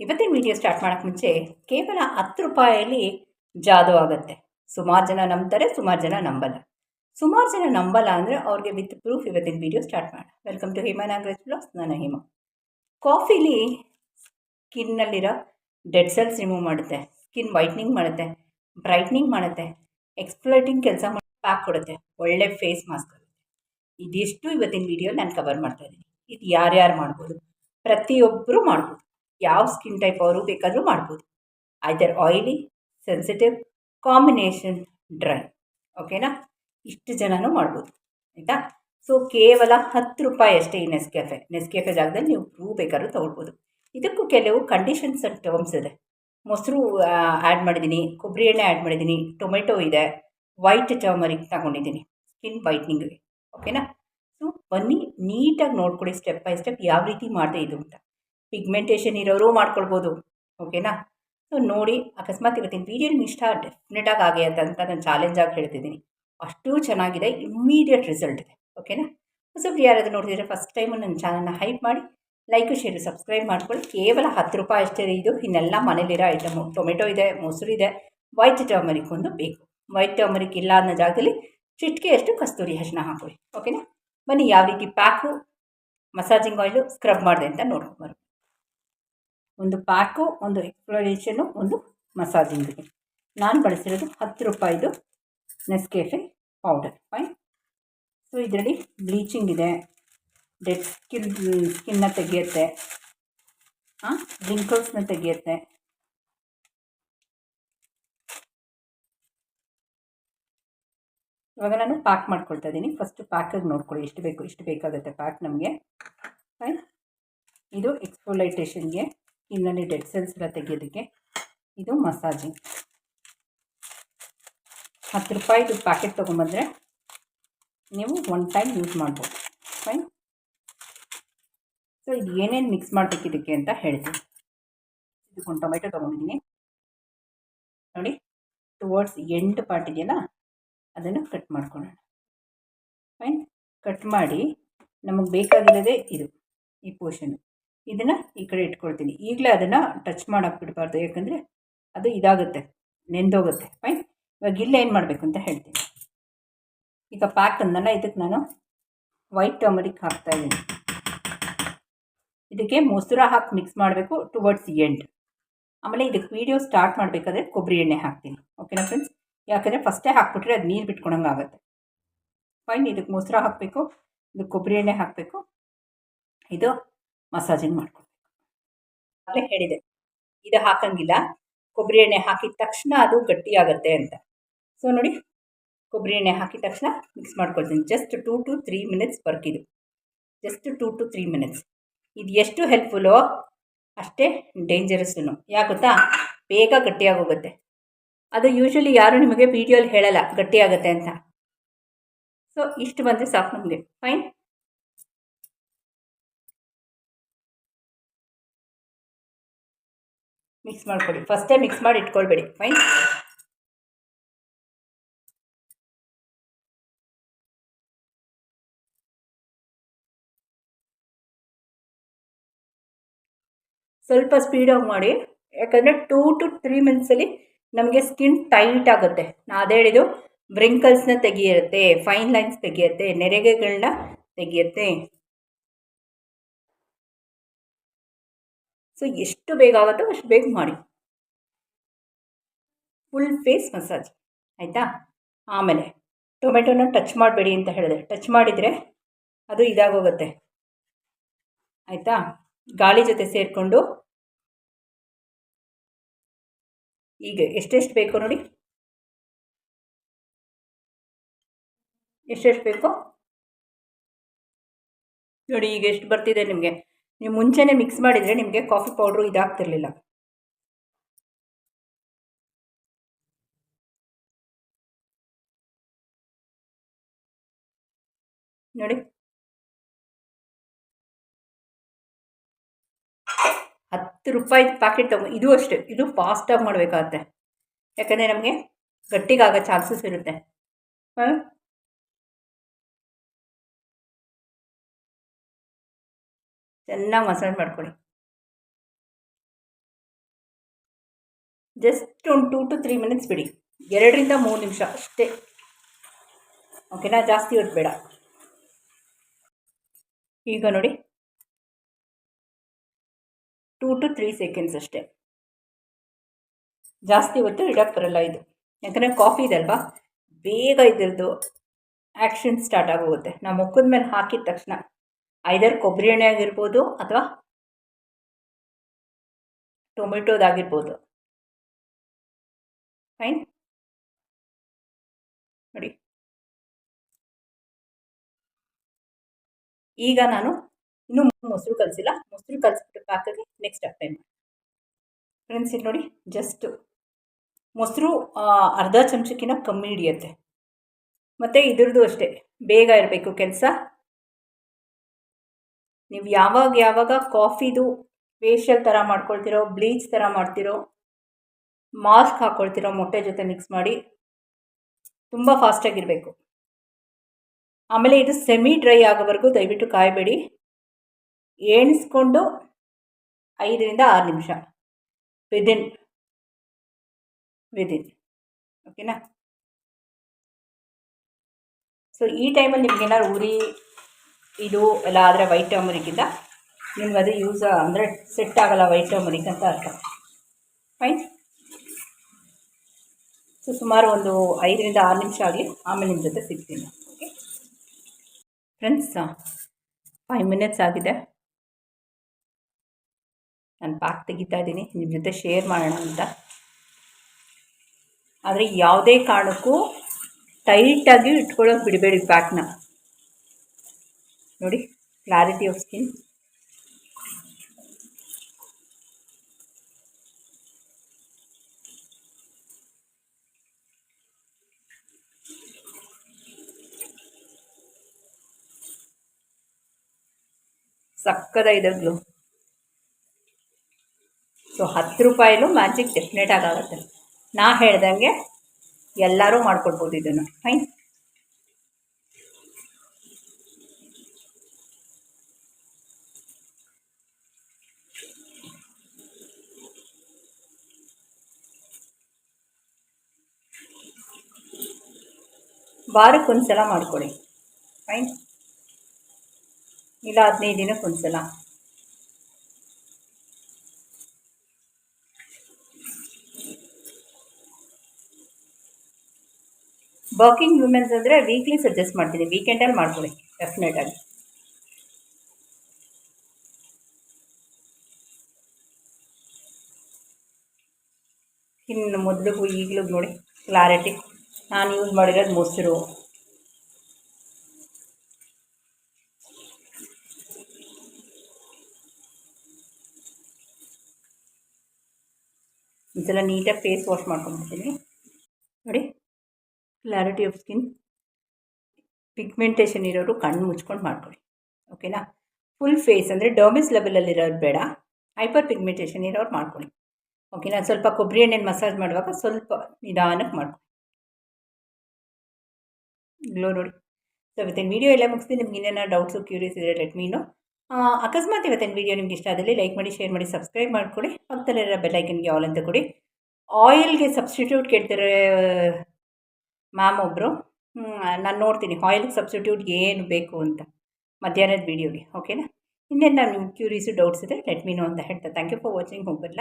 ಇವತ್ತಿನ video start ಮಾಡೋಕ್ಕೆ ಮುಂಚೆ ಕೇವಲ ಹತ್ತು ರೂಪಾಯಲ್ಲಿ ಜಾದು ಆಗುತ್ತೆ. ಸುಮಾರು ಜನ ನಂಬ್ತಾರೆ, ಸುಮಾರು ಜನ ನಂಬಲ್ಲ. ಸುಮಾರು ಜನ ನಂಬಲ್ಲ ಅಂದರೆ ಅವ್ರಿಗೆ ವಿತ್ ಪ್ರೂಫ್ ಇವತ್ತಿನ ವಿಡಿಯೋ ಸ್ಟಾರ್ಟ್ ಮಾಡೋಣ. Welcome to Hima Nagaraj vlogs ನಾನು ಹಿಮಾ. ಕಾಫಿಲಿ ಸ್ಕಿನ್ನಲ್ಲಿರೋ ಡೆಡ್ ಸೆಲ್ಸ್ ರಿಮೂವ್ ಮಾಡುತ್ತೆ. ಸ್ಕಿನ್ ವೈಟ್ನಿಂಗ್ ಮಾಡುತ್ತೆ ಬ್ರೈಟ್ನಿಂಗ್ ಮಾಡುತ್ತೆ ಎಕ್ಸ್ಪ್ಲೈಟಿಂಗ್ ಕೆಲಸ ಮಾಡಿ ಪ್ಯಾಕ್ ಕೊಡುತ್ತೆ. ಒಳ್ಳೆ ಫೇಸ್ ಮಾಸ್ಕ್ ಇದಿಷ್ಟು ಇವತ್ತಿನ ವಿಡಿಯೋ ನಾನು ಕವರ್ ಮಾಡ್ತಾ ಇದ್ದೀನಿ. ಇದು ಯಾರ್ಯಾರು ಮಾಡ್ಬೋದು? ಪ್ರತಿಯೊಬ್ಬರು ಮಾಡ್ಬೋದು. ಯಾವ ಸ್ಕಿನ್ ಟೈಪ್ ಅವರು ಬೇಕಾದರೂ ಮಾಡ್ಬೋದು. Either oily sensitive combination dry ಓಕೆನಾ ಇಷ್ಟು ಜನನೂ ಮಾಡ್ಬೋದು. ಆಯಿತಾ? ಸೊ ಕೇವಲ ಹತ್ತು ರೂಪಾಯಿ ಅಷ್ಟೇ ಈ ನೆಸ್ಕೆಫೆ ನೆಸ್ಕೆಫೆ ಜಾಗದಲ್ಲಿ ನೀವು ಹೂ ಬೇಕಾದ್ರೂ ತೊಗೊಳ್ಬೋದು. ಇದಕ್ಕೂ ಕೆಲವು ಕಂಡೀಷನ್ಸ್ ಆ್ಯಂಡ್ ಟರ್ಮ್ಸ್ ಇದೆ. ಮೊಸರು ಆ್ಯಡ್ ಮಾಡಿದ್ದೀನಿ, ಕೊಬ್ಬರಿ ಎಣ್ಣೆ ಆ್ಯಡ್ ಮಾಡಿದ್ದೀನಿ ಟೊಮೆಟೊ ಇದೆ ವೈಟ್ ಟರ್ಮರಿಕ್ ತಗೊಂಡಿದ್ದೀನಿ ಸ್ಕಿನ್ ವೈಟ್ನಿಂಗ್ಗೆ ಓಕೆನಾ ಸೊ ಬನ್ನಿ, ನೀಟಾಗಿ ನೋಡ್ಕೊಳ್ಳಿ ಸ್ಟೆಪ್ ಬೈ ಸ್ಟೆಪ್ ಯಾವ ರೀತಿ ಮಾಡಿದೆ ಇದು ಅಂತ. ಪಿಗ್ಮೆಂಟೇಷನ್ ಇರೋರು ಮಾಡ್ಕೊಳ್ಬೋದು. ಓಕೆನಾ ಸೊ ನೋಡಿ, ಅಕಸ್ಮಾತ್ ಇವತ್ತಿನ ವೀಡಿಯೋ ನಿಮ್ಗೆ ಇಷ್ಟ ಡೆಫಿನೆಟಾಗಿ ಆಗಿ ಅಂತ ಅಂತ ನಾನು ಚಾಲೆಂಜಾಗಿ ಹೇಳ್ತಿದ್ದೀನಿ. ಅಷ್ಟು ಚೆನ್ನಾಗಿದೆ ಇಮ್ಮಿಡಿಯೇಟ್ ರಿಸಲ್ಟ್ ಇದೆ. ಓಕೆನಾ ಹೊಸಬ್ರು ಯಾರಾದರೂ ನೋಡಿದರೆ ಫಸ್ಟ್ ಟೈಮು ನನ್ನ ಚಾನಲ್ನ ಹೈಪ್ ಮಾಡಿ ಲೈಕು ಶೇರು ಸಬ್ಸ್ಕ್ರೈಬ್ ಮಾಡ್ಕೊಳ್ಳಿ. ಕೇವಲ ಹತ್ತು ರೂಪಾಯಿ ಅಷ್ಟೇ ಇದು. ಇನ್ನೆಲ್ಲ ಮನೇಲಿರೋ ಐಟಮು ಟೊಮೆಟೊ ಇದೆ, ಮೊಸರು ಇದೆ ವೈಟ್ ಟರ್ಮರಿಕ್ ಒಂದು ಬೇಕು. ವೈಟ್ ಟರ್ಮರಿಕ್ ಇಲ್ಲ ಅನ್ನೋ ಜಾಗದಲ್ಲಿ ಚಿಟಿಕೆಯಷ್ಟು ಕಸ್ತೂರಿ ಅರಿಶಿನ ಹಾಕೊಳ್ಳಿ ಓಕೆನಾ ಬನ್ನಿ, ಯಾವ ರೀತಿ ಪ್ಯಾಕು ಮಸಾಜಿಂಗ್ ಆಯಿಲು ಸ್ಕ್ರಬ್ ಮಾಡಿದೆ ಅಂತ ನೋಡ್ಕೊಂಬರು ಒಂದು ಪ್ಯಾಕು ಒಂದು ಎಕ್ಸ್ಪ್ಲೋರೇಷನು ಒಂದು ಮಸಾಜಿಂಗ್ಗೆ ನಾನು ಬಳಸಿರೋದು ಹತ್ತು ರೂಪಾಯಿದು ನೆಸ್ಕೆಫೆ ಪೌಡರ್ ಫೈನ್ ಸೊ ಇದರಲ್ಲಿ ಬ್ಲೀಚಿಂಗ್ ಇದೆ. ಡೆಡ್ ಸ್ಕಿನ್ ಸ್ಕಿನ್ನ ತೆಗೆಯುತ್ತೆ. ಹಾಂ ರಿಂಕಲ್ಸ್ನ ತೆಗೆಯುತ್ತೆ. ಇವಾಗ ನಾನು ಪ್ಯಾಕ್ ಮಾಡ್ಕೊಳ್ತಾ ಇದ್ದೀನಿ. ಫಸ್ಟ್ ಪ್ಯಾಕಾಗಿ ನೋಡ್ಕೊಳ್ಳಿ. ಎಷ್ಟು ಬೇಕು, ಎಷ್ಟು ಬೇಕಾಗುತ್ತೆ ಪ್ಯಾಕ್ ನಮಗೆ. ಫೈನ್ ಇದು ಎಕ್ಸ್ಫೋಲೈಟೇಷನ್ಗೆ ಸ್ಕಿನ್ನಲ್ಲಿ ಡೆಡ್ ಸೆಲ್ಸ್ ಎಲ್ಲ ತೆಗೆಯೋದಕ್ಕೆ ಇದು ಮಸಾಜಿಂಗ್ ಹತ್ತು ರೂಪಾಯಿದು ಪ್ಯಾಕೆಟ್ ತೊಗೊಂಬಂದರೆ ನೀವು ಒನ್ ಟೈಮ್ ಯೂಸ್ ಮಾಡ್ಬೋದು. ಫೈನ್ ಸೊ ಇದು ಏನೇನು ಮಿಕ್ಸ್ ಇದಕ್ಕೆ ಅಂತ ಹೇಳ್ತೀನಿ. ಇದಕ್ಕೊಂದು ಟೊಮೆಟೊ ತೊಗೊಂಡಿದ್ದೀನಿ. ನೋಡಿ ಟುವರ್ಡ್ಸ್ ಎಂಟು ಪಾರ್ಟ್ ಇದೆಯಲ್ಲ, ಅದನ್ನು ಕಟ್ ಮಾಡ್ಕೊಳ್ಳೋಣ. ಫೈನ್ ಕಟ್ ಮಾಡಿ, ನಮಗೆ ಬೇಕಾಗಿರೋದೇ ಇದು, ಈ ಪೋರ್ಷನ್ ಇದನ್ನು ಈ ಕಡೆ ಇಟ್ಕೊಳ್ತೀನಿ. ಈಗಲೇ ಅದನ್ನು ಟಚ್ ಮಾಡೋಕೆ ಬಿಡಬಾರ್ದು ಯಾಕಂದರೆ ಅದು ಇದಾಗುತ್ತೆ, ನೆಂದೋಗುತ್ತೆ. ಫೈನ್ ಇವಾಗ ಇಲ್ಲೇ ಏನು ಮಾಡಬೇಕು ಅಂತ ಹೇಳ್ತೀನಿ. ಈಗ ಪ್ಯಾಕ್ ಅಂದಲ್ಲ ಇದಕ್ಕೆ ನಾನು ವೈಟ್ ಟರ್ಮರಿಕ್ ಹಾಕ್ತಾಯಿದ್ದೀನಿ ಇದಕ್ಕೆ ಮೊಸರು ಹಾಕಿ ಮಿಕ್ಸ್ ಮಾಡಬೇಕು ಟುವರ್ಡ್ಸ್ ಎಂಡ್ ಆಮೇಲೆ ಇದಕ್ಕೆ ವೀಡಿಯೋ ಸ್ಟಾರ್ಟ್ ಮಾಡಬೇಕಾದ್ರೆ ಕೊಬ್ಬರಿ ಎಣ್ಣೆ ಹಾಕ್ತೀನಿ. ಓಕೆನಾ ಫ್ರೆಂಡ್ಸ್ ಯಾಕಂದರೆ ಫಸ್ಟೇ ಹಾಕ್ಬಿಟ್ರೆ ಅದು ನೀರು ಬಿಟ್ಕೊಳಂಗೆ ಆಗುತ್ತೆ. ಫೈನ್ ಇದಕ್ಕೆ ಮೊಸರು ಹಾಕಬೇಕು, ಇದಕ್ಕೆ ಕೊಬ್ಬರಿ ಎಣ್ಣೆ ಹಾಕಬೇಕು. ಇದು ಮಸಾಜಿಂಗ್ ಮಾಡ್ಕೊಳ್ಬೇಕು ಆಗಲೇ ಹೇಳಿದೆ ಇದು ಹಾಕಂಗಿಲ್ಲ. ಕೊಬ್ಬರಿ ಎಣ್ಣೆ ಹಾಕಿದ ತಕ್ಷಣ ಅದು ಗಟ್ಟಿಯಾಗುತ್ತೆ ಅಂತ. ಸೊ ನೋಡಿ, ಕೊಬ್ಬರಿ ಎಣ್ಣೆ ಹಾಕಿದ ತಕ್ಷಣ ಮಿಕ್ಸ್ ಮಾಡ್ಕೊಳ್ತೀನಿ. Just two to three minutes work ಇದು. Just two to three minutes ಇದು ಎಷ್ಟು ಹೆಲ್ಪ್ಫುಲ್ಲೋ ಅಷ್ಟೇ ಡೇಂಜರಸ್ಸು ಯಾಕೆ ಗೊತ್ತಾ? ಬೇಗ ಗಟ್ಟಿಯಾಗೋಗುತ್ತೆ ಅದು ಯೂಶ್ವಲಿ ಯಾರು ನಿಮಗೆ ವೀಡಿಯೋಲಿ ಹೇಳಲ್ಲ ಗಟ್ಟಿಯಾಗುತ್ತೆ ಅಂತ. ಸೊ ಇಷ್ಟು ಬಂದರೆ ಸಾಕು ನಮಗೆ. ಫೈನ್ ಮಿಕ್ಸ್ ಮಾಡ್ಕೊಳ್ಳಿ ಫಸ್ಟೇ ಮಿಕ್ಸ್ ಮಾಡಿ ಇಟ್ಕೊಳ್ಬೇಡಿ. ಫೈನ್ ಸ್ವಲ್ಪ ಸ್ಪೀಡಾಗಿ ಮಾಡಿ. ಯಾಕಂದರೆ ಟೂ ಟು ತ್ರೀ ಮಿನಿಟ್ಸಲ್ಲಿ ನಮಗೆ ಸ್ಕಿನ್ ಟೈಟ್ ಆಗುತ್ತೆ. ನಾ ಅದೇ ಹೇಳಿದ್ದು ವ್ರಿಂಕಲ್ಸ್ನ ತೆಗಿಯುತ್ತೆ ಫೈನ್ ಲೈನ್ಸ್ ತೆಗಿಯುತ್ತೆ ನೆರೆಗೆಗಳನ್ನ ತೆಗಿಯುತ್ತೆ. ಸೊ ಎಷ್ಟು ಬೇಗ ಆಗುತ್ತೋ ಅಷ್ಟು ಬೇಗ ಮಾಡಿ. ಫುಲ್ ಫೇಸ್ ಮಸಾಜ್ ಆಯಿತಾ? ಆಮೇಲೆ ಟೊಮೆಟೊನ ಟಚ್ ಮಾಡಬೇಡಿ ಅಂತ ಹೇಳಿದೆ. ಟಚ್ ಮಾಡಿದರೆ ಅದು ಇದಾಗೋಗುತ್ತೆ. ಆಯಿತಾ? ಗಾಳಿ ಜೊತೆ ಸೇರಿಕೊಂಡು ಈಗ ಎಷ್ಟೆಷ್ಟು ಬೇಕೋ ನೋಡಿ. ಎಷ್ಟೆಷ್ಟು ಬೇಕು ನೋಡಿ ಈಗ ಎಷ್ಟು ಬರ್ತಿದೆ ನಿಮಗೆ. ನೀವು ಮುಂಚೆನೇ ಮಿಕ್ಸ್ ಮಾಡಿದರೆ ನಿಮಗೆ ಕಾಫಿ ಪೌಡ್ರು ಇದಾಗ್ತಿರಲಿಲ್ಲ. ನೋಡಿ. ಹತ್ತು ರೂಪಾಯಿ ಪ್ಯಾಕೆಟ್ ತಗೊ ಇದು ಅಷ್ಟೇ, ಇದು ಫಾಸ್ಟಾಗಿ ಮಾಡಬೇಕಾಗತ್ತೆ. ಯಾಕಂದರೆ ನಮಗೆ ಗಟ್ಟಿಗಾಗೋ ಚಾನ್ಸಸ್ ಇರುತ್ತೆ. ಹಾಂ? ಚೆನ್ನಾಗಿ ಮಸಾಜ್ ಮಾಡ್ಕೊಳ್ಳಿ. ಜಸ್ಟ್ ಒಂದು ಟೂ ಟು ತ್ರೀ ಮಿನಿಟ್ಸ್ ಬಿಡಿ. ಎರಡರಿಂದ ಮೂರು ನಿಮಿಷ ಅಷ್ಟೇ. ಓಕೆನಾ? ಜಾಸ್ತಿ ಹೊತ್ತು ಬೇಡ. ಈಗ ನೋಡಿ. ಟೂ ಟು ತ್ರೀ ಸೆಕೆಂಡ್ಸ್ ಅಷ್ಟೇ. ಜಾಸ್ತಿ ಹೊತ್ತು ಇಡಕ್ಕೆ ಬರಲ್ಲ ಇದು. ಯಾಕಂದರೆ ಕಾಫಿ ಇದೆ ಅಲ್ವಾ? ಬೇಗ ಇದ್ರದ್ದು ಆ್ಯಕ್ಷನ್ ಸ್ಟಾರ್ಟ್ ಆಗೋಗುತ್ತೆ. ನಾವು ಮುಖದ ಮೇಲೆ ಹಾಕಿದ ತಕ್ಷಣ ಐದರ್ ಕೊಬ್ಬರಿ ಎಣ್ಣೆ ಆಗಿರ್ಬೋದು ಅಥವಾ ಟೊಮೆಟೋದಾಗಿರ್ಬೋದು ಫೈನ್ ನೋಡಿ. ಈಗ ನಾನು ಇನ್ನೂ ಮೊಸರು ಕಲಿಸಿಲ್ಲ. ಮೊಸರು ಕಲಿಸ್ಬಿಟ್ಟು ಪಾಕಕ್ಕೆ ನೆಕ್ಸ್ಟ್ ಅಪ್ಲೈ ಮಾಡಿ ಫ್ರೆಂಡ್ಸ್ ಇಲ್ಲಿ ನೋಡಿ ಜಸ್ಟ್ ಮೊಸರು ಅರ್ಧ ಚಮಚಕ್ಕಿಂತ ಕಮ್ಮಿ ಹಿಡಿಯುತ್ತೆ. ಮತ್ತು ಇದ್ರದ್ದು ಅಷ್ಟೇ. ಬೇಗ ಇರಬೇಕು ಕೆಲಸ. ನೀವು ಯಾವಾಗ ಯಾವಾಗ ಕಾಫಿದು ಫೇಶಿಯಲ್ ಥರ ಮಾಡ್ಕೊಳ್ತಿರೋ ಬ್ಲೀಚ್ ಥರ ಮಾಡ್ತಿರೋ ಮಾಸ್ಕ್ ಹಾಕ್ಕೊಳ್ತಿರೋ ಮೊಟ್ಟೆ ಜೊತೆ ಮಿಕ್ಸ್ ಮಾಡಿ, ತುಂಬ ಫಾಸ್ಟಾಗಿರಬೇಕು ಆಮೇಲೆ ಇದು ಸೆಮಿ ಡ್ರೈ ಆಗೋವರೆಗೂ ದಯವಿಟ್ಟು ಕಾಯಬೇಡಿ. ಎಣಿಸ್ಕೊಂಡು ಐದರಿಂದ ಆರು ನಿಮಿಷ. ವಿದಿನ್ ವಿದಿನ್ ಓಕೆನಾ ಸೊ ಈ ಟೈಮಲ್ಲಿ ನಿಮ್ಗೇನಾದ್ರು ಉರಿ ಇದು ಎಲ್ಲ ಆದರೆ ವೈಟ್ ಟರ್ಮರಿಕ್ಕಿಂದ ನಿಮ್ಗೆ ಅದು ಯೂಸ್ ಅಂದರೆ ಸೆಟ್ ಆಗಲ್ಲ ವೈಟ್ ಟರ್ಮರಿಕ್ ಅಂತ ಅರ್ಥ. ಫೈನ್ ಸೊ ಸುಮಾರು ಒಂದು ಐದರಿಂದ ಆರು ನಿಮಿಷ ಆಗಲಿ ಆಮೇಲೆ ನಿಮ್ಮ ಜೊತೆ ಸಿಗ್ತೀನಿ. ಓಕೆ ಫ್ರೆಂಡ್ಸ್ ಫೈವ್ ಮಿನಿಟ್ಸ್ ಆಗಿದೆ. ನಾನು ಪ್ಯಾಕ್ ತೆಗಿತಾ ಇದ್ದೀನಿ. ನಿಮ್ಮ ಜೊತೆ ಶೇರ್ ಮಾಡೋಣ ಅಂತ. ಆದರೆ ಯಾವುದೇ ಕಾರಣಕ್ಕೂ ಟೈಟಾಗಿ ಇಟ್ಕೊಳ್ಳೋಕೆ ಬಿಡಬೇಡಿ ಪ್ಯಾಕ್ನ ನೋಡಿ ಕ್ಲಾರಿಟಿ ಆಫ್ ಸ್ಕಿನ್ ಸಕ್ಕದ ಗ್ಲೂ ಸೊ ಹತ್ತು ರೂಪಾಯಿಲೂ ಮ್ಯಾಜಿಕ್ ಡೆಫಿನೆಟ್ ಆಗುತ್ತೆ ನಾ ಹೇಳ್ದಂಗೆ ಎಲ್ಲರೂ ಮಾಡ್ಕೊಡ್ಬೋದು ಇದನ್ನು. ಫೈನ್ ವಾರಕ್ಕೆ ಸಲ ಮಾಡ್ಕೊಳ್ಳಿ ಫೈನ್ ಇಲ್ಲ ಹದಿನೈದು ದಿನಕ್ಕೆ ಒಂದು ಸಲ. ವರ್ಕಿಂಗ್ ವುಮೆನ್ಸ್ ಅಂದರೆ ವೀಕ್ಲಿ ಸಜೆಸ್ಟ್ ಮಾಡ್ತೀನಿ. ವೀಕೆಂಡಲ್ಲಿ ಮಾಡ್ಕೊಳ್ಳಿ ಡೆಫಿನೆಟಾಗಿ ಇನ್ನು ಮೊದಲಿಗೂ ಈಗಲೂ ನೋಡಿ ಕ್ಲಾರಿಟಿ ನಾನು ಯೂಸ್ ಮಾಡಿರೋದು ಮೊಸರು. ಒಂದ್ಸಲ ನೀಟಾಗಿ ಫೇಸ್ ವಾಶ್ ಮಾಡ್ಕೊಂಡ್ಬಿಡ್ತೀನಿ. ನೋಡಿ ಕ್ಲಾರಿಟಿ ಆಫ್ ಸ್ಕಿನ್ ಪಿಗ್ಮೆಂಟೇಷನ್ ಇರೋರು ಕಣ್ಣು ಮುಚ್ಕೊಂಡು ಮಾಡ್ಕೊಳ್ಳಿ. ಓಕೆನಾ ಫುಲ್ ಫೇಸ್ ಅಂದರೆ ಡರ್ಮಿಸ್ ಲೆವೆಲಲ್ಲಿರೋರು ಬೇಡ. ಹೈಪರ್ ಪಿಗ್ಮೆಂಟೇಷನ್ ಇರೋರು ಮಾಡ್ಕೊಳ್ಳಿ. ಓಕೆನಾ ಸ್ವಲ್ಪ ಕೊಬ್ಬರಿ ಎಣ್ಣೆನ ಮಸಾಜ್ ಮಾಡುವಾಗ ಸ್ವಲ್ಪ ನಿಧಾನಕ್ಕೆ ಮಾಡ್ಕೊಳ್ಳಿ. ಗ್ಲೋ ನೋಡಿ. ಸೊ ಇವತ್ತಿನ ವೀಡಿಯೋ ಎಲ್ಲ ಮುಗಿಸ್ತೀನಿ. ನಿಮ್ಗೆ ಇನ್ನೇನೋ ಡೌಟ್ಸು ಕ್ಯೂರಿಯಸ್ ಇದ್ರೆ ಲೆಟ್ ಮೀನು ಅಕಸ್ಮಾತ್ ಇವತ್ತಿನ ವೀಡಿಯೋ ನಿಮ್ಗೆ ಇಷ್ಟ ಆದಲ್ಲಿ ಲೈಕ್ ಮಾಡಿ ಶೇರ್ ಮಾಡಿ ಸಬ್ಸ್ಕ್ರೈಬ್ ಮಾಡಿಕೊಡಿ ಪಕ್ಕದಲ್ಲಿರೋ ಬೆಲ್ಲೈಕನ್ಗೆ ಆಲ್ ಅಂತ ಕೊಡಿ. ಆಯಿಲ್ಗೆ ಸಬ್ಸ್ಟಿಟ್ಯೂಟ್ ಕೇಳ್ತಾರೆ ಮ್ಯಾಮ್ ಒಬ್ಬರು ನಾನು ನೋಡ್ತೀನಿ. ಆಯಿಲ್ಗೆ ಸಬ್ಸ್ಟಿಟ್ಯೂಟ್ ಏನು ಬೇಕು ಅಂತ ಮಧ್ಯಾಹ್ನದ ವೀಡಿಯೋಗೆ ಓಕೆನಾ ಇನ್ನೇನು ನಾನು ಕ್ಯೂರಿಯಸು ಡೌಟ್ಸ್ ಇದೆ ಲೆಟ್ ಮೀನು ಅಂತ ಹೇಳ್ತಾ. ಥ್ಯಾಂಕ್ ಯು ಫಾರ್ ವಾಚಿಂಗ್ ಹೋಗಲ್ಲ